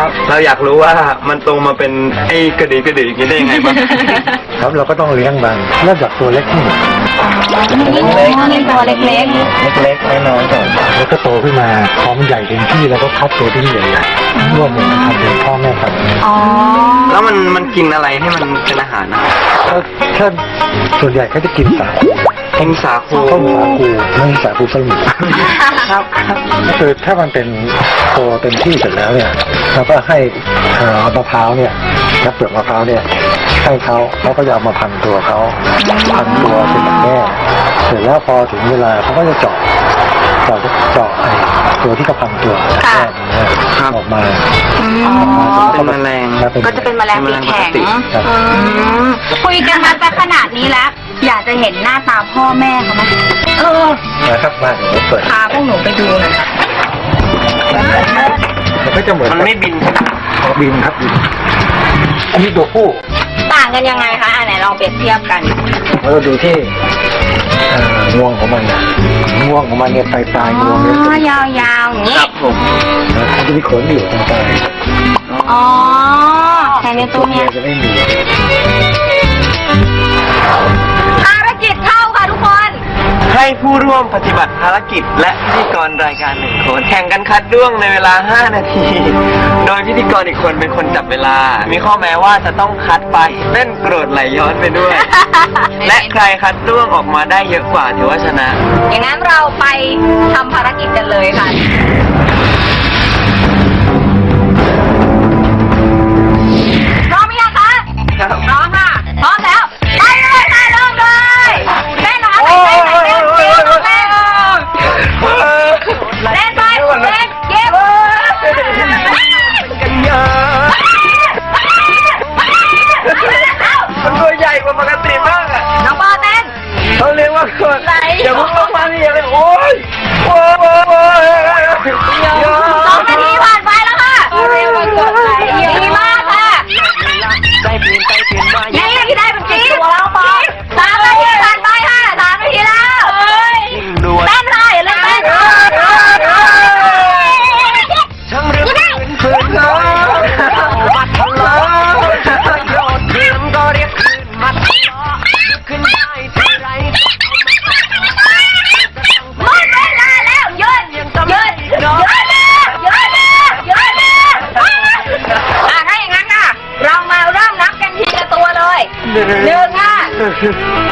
ครับ เราอยากรู้ว่ามันโตมาเป็นไอ้กระดีกระดีอย่างนี้ได้ยังไงบ้าง ครับเราก็ต้องเลี้ยงมันเริ่มจากตัวเล็กขึ้นเล็กๆเป็นตัวเล็กเล็กๆน้อยๆก่อนแล้วก็โตขึ้นมาพอมันใหญ่เต็มที่แล้วก็คัดตัวที่ใหญ่ๆร่วมกันทำเป็นพ่อแม่พันธุ์ๆอ๋อแล้วมันมันกินอะไรให้มันเป็นอาหารนะถ้าถ้าส่วนใหญ่เขาจะกินสาคู กินสาคูต้มสาคูไม่ใช่สาคูไส้หมูครับครับก็คือถ้ามันเป็นโตเต็มที่เสร็จแล้วเนี่ยเราก็ให้เอ่อมะพร้าวเนี่ยนับเปลือกมะพร้าวเนี่ยให้เขาเขาก็จะเอามาพันตัวเขาพันตัวเป็นแบบแม่เสร็จแล้วพอถึงเวลาเขาก็จะเจาะเจาะเจาะไอ้ตัวที่เขาพันตัวแม่เนี่ยออกมาอืมออกมาเสร็จแล้วเป็นแมลงแล้วเป็นก็จะเป็นแมลงปีกแข็งครับอืมคุยกันมาสักขนาดนี้แล้ว อยากจะเห็นหน้าตาพ่อแม่เขาไหมเออนะครับมาเดี๋ยวผมเปิดพาพวกหนูไปดูหน่อยค่ะมันก็จะเหมือนมันไม่บินใช่ไหมบินครับบินอันนี้ตัวผู้ต่างกันยังไงคะอันไหนลองเปรียบเทียบกันแล้วเราดูที่เอ่องวงของมันนะงวงของมันเนี่ยปลายปลายงวงเนี่ยอ๋อยาวๆอย่างนี้ครับผมมันจะมีขนอยู่ตรงปลายอ๋อแค่ในตัวเนี้ย จะไม่มี ให้ผู้ร่วมปฏิบัติภารกิจ และพิธีกรรายการหนึ่งคนแข่งกันคัดด้วงในเวลา 5 นาที โดยพิธีกรอีกคนเป็นคนจับเวลา มีข้อแม้ว่าจะต้องคัดไปเต้นโกรธไหลย้อนไปด้วย และใครคัดด้วงออกมาได้เยอะกว่าถือว่าชนะ อย่างนั้นเราไปทำภารกิจกันเลยค่ะ เลยหนึ่ง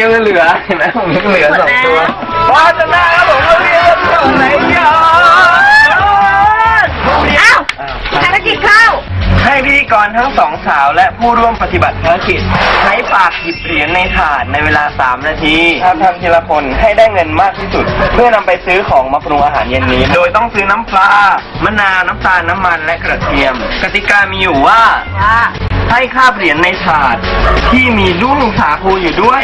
ยังเหลือเห็นไหมผมยังเหลือสองตัวพอชนะครับผมก็เรียนต่อไหนยอเอ้าภารกิจเข้า ให้พิธีกรทั้งสองสาวและผู้ร่วมปฏิบัติภารกิจ ใช้ปากหยิบเหรียญในถาดในเวลา 3 นาทีถ้าทำทีละคนให้ได้เงินมากที่สุด เพื่อนำไปซื้อของมาปรุงอาหารเย็นนี้ โดยต้องซื้อน้ำปลามะนาวน้ำตาลน้ำมันและกระเทียม กติกามีอยู่ว่า ว่าให้คาบเหรียญในถาดที่มีลูกสาคูอยู่ด้วย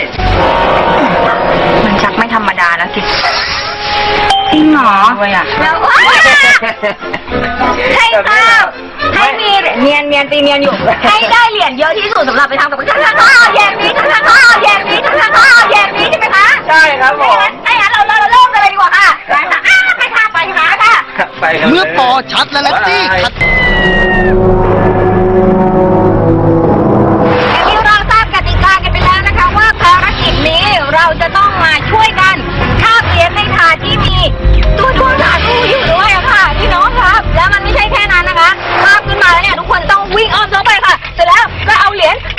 มันชักไม่ธรรมดาแล้วสิจริงเหรอด้วยอะ แล้วให้ทราบให้มี เนียนเนียนตีเนียนอยู่ให้ได้เหรียญเยอะที่สุดสำหรับไปทำกับข้าวข้าแยกนี้ท่าวข้าวแยกนี้ท่าวข้าวแยกนี้ใช่ไหมคะใช่ครับผมให้งั้นเราเราเริ่มกันเลยดีกว่าค่ะไปค่ะอ้าไปค่ะไปค่ะค่ะ ไปกันเมื่อปอชัดแล้วละสิชัด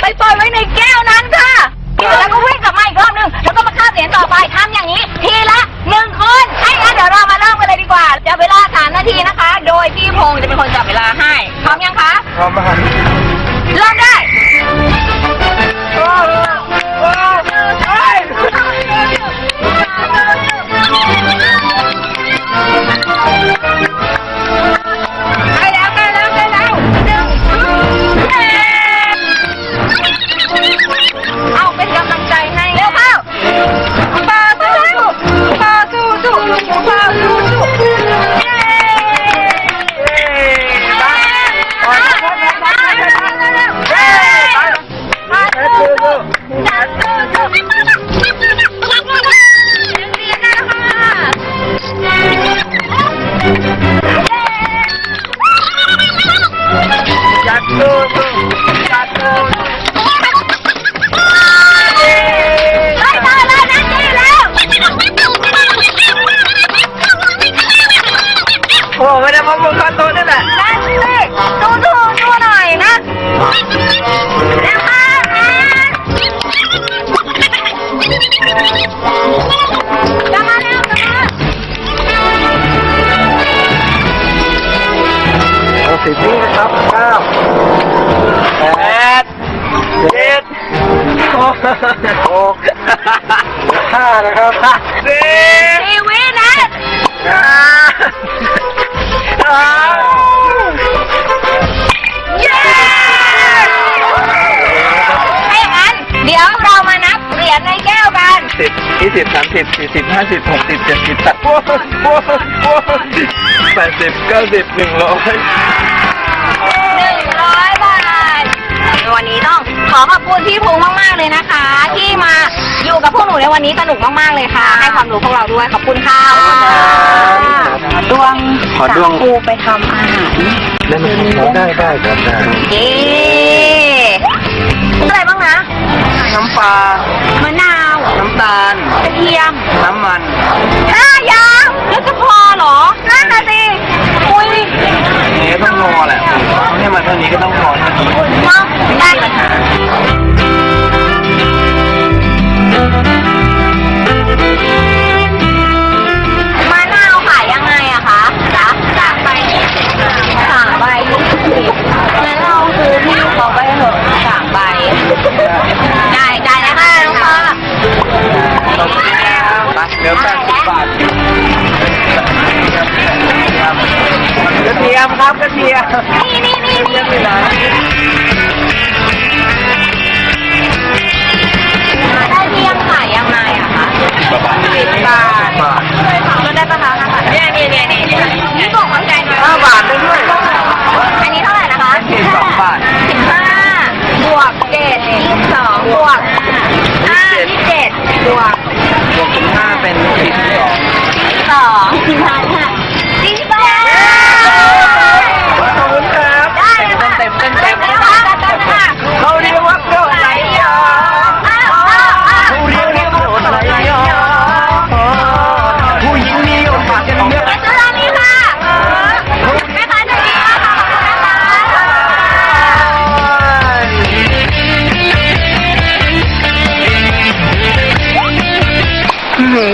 ไปปล่อยไว้ในแก้วนั้น สิบวินะครับเก้าแปดเจ็ดหกหกห้านะครับสี่ชีวิตนะห้าสามเย้ถ้าอย่างนั้น เดี๋ยวเรามานับเหรียญในแก้วกัน สิบยี่สิบสามสิบสี่สิบห้าสิบหกสิบเจ็ดสิบแปดโอ้โหโอ้โหโอ้โหแปดสิบเก้าสิบหนึ่งร้อย วันนี้ต้องขอขอบคุณพี่ภูมิมากๆเลยนะคะ ที่มาอยู่กับพวกหนูในวันนี้สนุกมากๆเลยค่ะ ให้ความรู้พวกเราด้วยขอบคุณค่ะดวงขอดวงครูไปทำอาหารได้ไหมได้ได้ครับได้เย้อะไรบ้างนะ น้ำปลามะนาว น้ำตาลกระเทียม น้ำมันห้าอย่างแล้วจะพอเหรอนั่นน่ะสิอุ้ยนี่ก็ต้องรอแหละ ค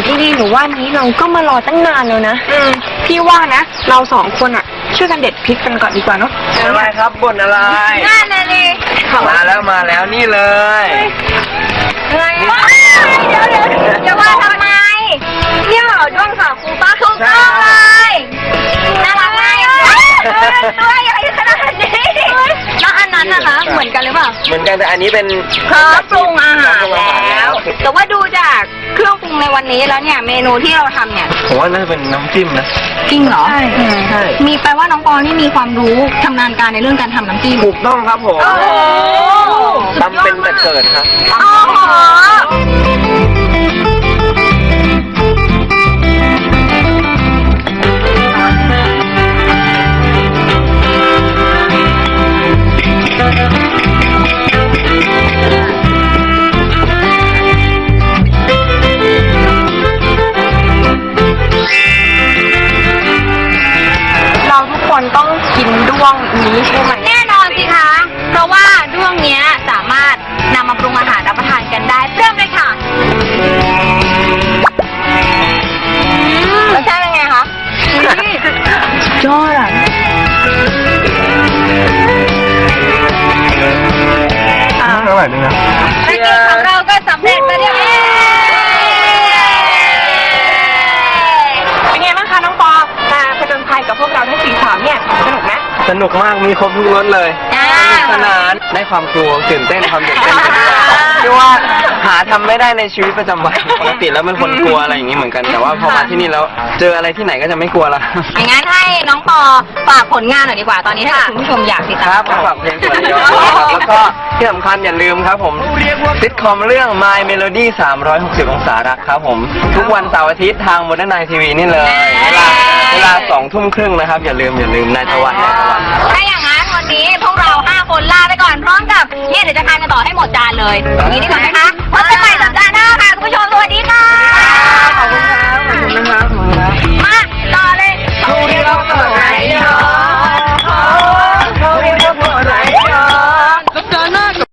พี่ดีหนูว่านี้เราก็มารอตั้งนานแล้วนะพี่ว่านะ เราสองคนอะ ช่วยกันเด็ดพริกกันก่อนดีกว่าเนาะอะไรครับบ่นอะไรนั่นน่ะดิมาแล้วมาแล้วนี่เลยอะไรวะเดี๋ยวเดี๋ยวจะว่าทำไมเนี่ยเหรอด้วงสาวครูป้าถูกต้องเลยน่ารักไหมตัวใหญ่ขนาดนี้แล้วอันนั้นนะคะเหมือนกันหรือเปล่าเหมือนกันแต่อันนี้เป็นเขาปรุงอาหารปรุงอาหารแล้ว แต่ว่าดูจาก เครื่องปรุงในวันนี้แล้วเนี่ย เมนูที่เราทำเนี่ยผมว่าน่าจะเป็นน้ำจิ้มนะ จริงเหรอใช่มีแปลว่าน้องปอนี่มีความรู้ชำนาญการในเรื่องการทำน้ำจิ้มถูกต้องครับผมโอ้โหทำเป็นแต่เกิดครับโอ้ คนต้องกินด้วงนี้ใช่ไหมแน่นอนสิคะ เพราะว่าด้วงเนี้ยสามารถนำมาปรุงอาหารรับประทานกันได้เริ่มเลยค่ะรสชาติเป็นไงคะ ยอดอะ สนุกมากมีครบทุกรสเลยอ่า สนุกสนานได้ความกลัวตื่นเต้นความตื่นเต้นไปด้วยที่ว่าหาทำไม่ได้ในชีวิตประจำวันปกติแล้วเป็นคนกลัวอะไรอย่างนี้เหมือนกันแต่ว่าพอมาที่นี่แล้วเจออะไรที่ไหนก็จะไม่กลัวละ อย่างนั้นให้น้องปอฝากผลงานหน่อยดีกว่า ตอนนี้ถ้าเกิดคุณผู้ชมอยากติดคตารัมบมาฝากเพลงส่วนเดียวแล้วก็ที่สำคัญอย่าลืมครับผมซิทคอมเรื่อง My Melody 360 องศารักครับผม ทุกวันเสาร์อาทิตย์ทาง Modern Night TV นี่เลยเวลาเวลาสองทุ่มครึ่งนะครับ อย่าลืมอย่าลืมนายทวัฒน์นายทวัฒนถ้าอย่างนั้นวันนี้พวกเราห้าคนลาไปก่อนพร้อมกับเนี่ยเดี๋ยวจะทานกันต่อให้หมดจานเลยนี้ดีกว่าไหมคะพบกันใหม่สัปดาห์หน้าค่ะคุณผู้ชมสวัสดีค่ะขอบคุณครับขอบคุณนะครับมาต่อเลย ดูได้ว่าดไหนเน